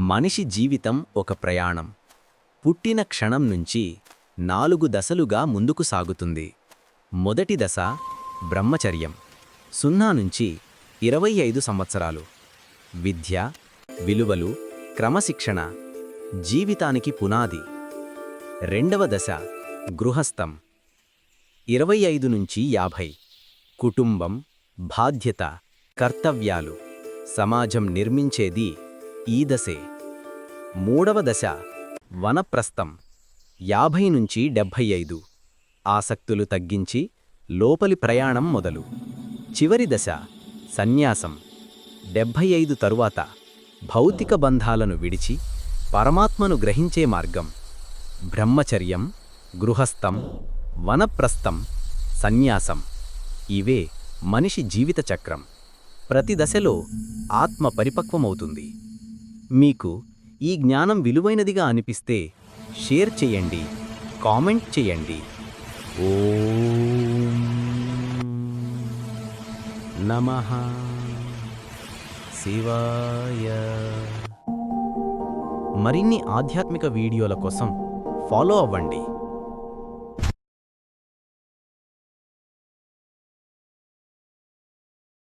మనిషి జీవితం ఒక ప్రయాణం. పుట్టిన క్షణం నుంచి నాలుగు దశలుగా ముందుకు సాగుతుంది. మొదటి దశ బ్రహ్మచర్యం. సున్నా నుంచి ఇరవై ఐదు సంవత్సరాలు. విద్య విలువలు క్రమశిక్షణ జీవితానికి పునాది. రెండవ దశ గృహస్థం. ఇరవై ఐదు నుంచి యాభై. కుటుంబం బాధ్యత కర్తవ్యాలు. సమాజం నిర్మించేది ఈ దశే. మూడవ దశ వనప్రస్థం యాభై నుంచి డెబ్భై ఐదు. ఆసక్తులు తగ్గించి లోపలి ప్రయాణం మొదలు. చివరి దశ సన్యాసం డెబ్భై ఐదు తరువాత భౌతిక బంధాలను విడిచి పరమాత్మను గ్రహించే మార్గం. బ్రహ్మచర్యం గృహస్థం వనప్రస్థం సన్యాసం ఇవే మనిషి జీవిత చక్రం. ప్రతి దశలో ఆత్మ పరిపక్వమవుతుంది. మీకు ఈ జ్ఞానం విలువైనదిగా అనిపిస్తే షేర్ చేయండి కామెంట్ చేయండి. ఓ నమః. శివాయ. మరిన్ని ఆధ్యాత్మిక వీడియోల కోసం ఫాలో అవ్వండి.